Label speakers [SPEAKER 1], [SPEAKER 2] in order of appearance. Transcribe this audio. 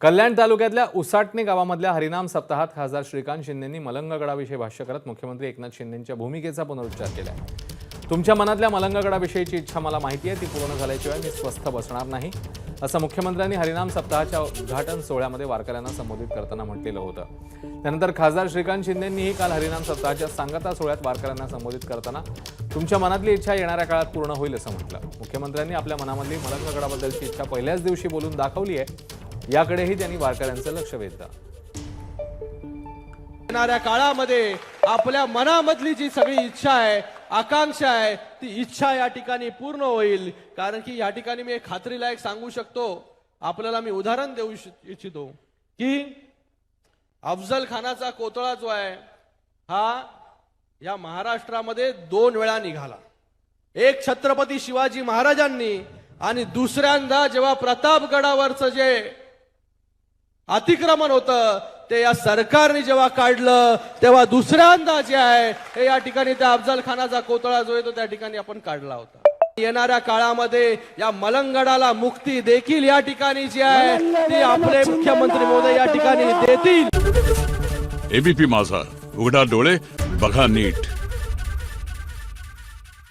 [SPEAKER 1] कल्याण तालुक्यातल्या उसाटणे गावामधल्या हरिनाम सप्ताहात खासदार श्रीकांत शिंदेंनी मलंगगडाविषयी भाष्य करत मुख्यमंत्री एकनाथ शिंदेंच्या भूमिकेचा पुनरुच्चार केला तुमच्या मनातल्या मलंगगडाविषयीची इच्छा मला माहिती आहे ती पूर्ण झाल्याशिवाय मी स्वस्थ बसणार नाही असं मुख्यमंत्र्यांनी हरिनाम सप्ताहाच्या उद्घाटन सोहळ्यामध्ये वारकऱ्यांना संबोधित करताना म्हटलेलं होतं. त्यानंतर खासदार श्रीकांत शिंदेंनीही काल हरिनाम सप्ताहाच्या सांगता सोहळ्यात वारकऱ्यांना संबोधित करताना तुमच्या मनातली इच्छा येणाऱ्या काळात पूर्ण होईल असं म्हटलं. मुख्यमंत्र्यांनी आपल्या मनामधली मलंगगडाबद्दलची इच्छा पहिल्याच दिवशी बोलून दाखवली आहे. याकडेही त्यांनी वारकऱ्यांचं लक्ष वेधलं.
[SPEAKER 2] येणाऱ्या काळामध्ये आपल्या मनामधली जी सगळी इच्छा आहे आकांक्षा आहे ती इच्छा या ठिकाणी पूर्ण होईल. कारण की या ठिकाणी मी एक खात्रीलायक सांगू शकतो. आपल्याला मी उदाहरण देऊ इच्छितो. की अफजल खानाचा कोतळा जो आहे हा या महाराष्ट्रामध्ये दोन वेळा निघाला. एक छत्रपती शिवाजी महाराजांनी आणि दुसऱ्यांदा जेव्हा प्रतापगडावरचं जे अतिक्रमण होतं. ते या सरकारने जेव्हा काढलं तेव्हा दुसऱ्यांदा जे आहे. हे या ठिकाणी त्या अफजल खानाचा कोतळा जो आहे तो त्या ठिकाणी आपण काढला होता. येणाऱ्या काळामध्ये या मलंगडाला मुक्ती देखील या ठिकाणी जी आहे ती आपले मुख्यमंत्री महोदय या ठिकाणी देतील.
[SPEAKER 3] एबीपी माझा. उघडा डोळे बघा नीट.